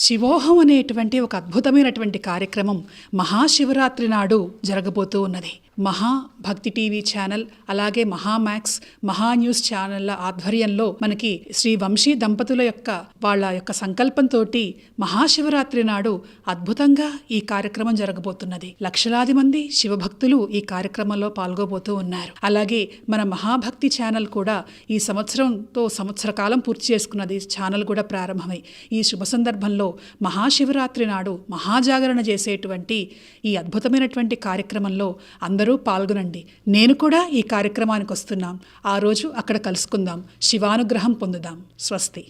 శివోహం అనేటువంటి ఒక అద్భుతమైనటువంటి కార్యక్రమం మహాశివరాత్రి నాడు జరగబోతూ ఉన్నది. మహా భక్తి టీవీ ఛానల్ అలాగే మహామాక్స్ మహా న్యూస్ ఛానళ్ళ ఆధ్వర్యంలో మనకి శ్రీ వంశీ దంపతుల యొక్క వాళ్ళ యొక్క సంకల్పంతో మహాశివరాత్రి నాడు అద్భుతంగా ఈ కార్యక్రమం జరగబోతున్నది. లక్షలాది మంది శివభక్తులు ఈ కార్యక్రమంలో పాల్గొబోతూ ఉన్నారు. అలాగే మన మహాభక్తి ఛానల్ కూడా ఈ సంవత్సరంతో సంవత్సర కాలం పూర్తి చేసుకున్నది ఛానల్ కూడా ప్రారంభమై ఈ శుభ సందర్భంలో మహాశివరాత్రి నాడు మహాజాగరణ చేసేటువంటి ఈ అద్భుతమైనటువంటి కార్యక్రమంలో అందరూ పాల్గొనండి. నేను కూడా ఈ కార్యక్రమానికి వస్తున్నాం. ఆ రోజు అక్కడ కలుసుకుందాం. శివానుగ్రహం పొందుదాం. స్వస్తి.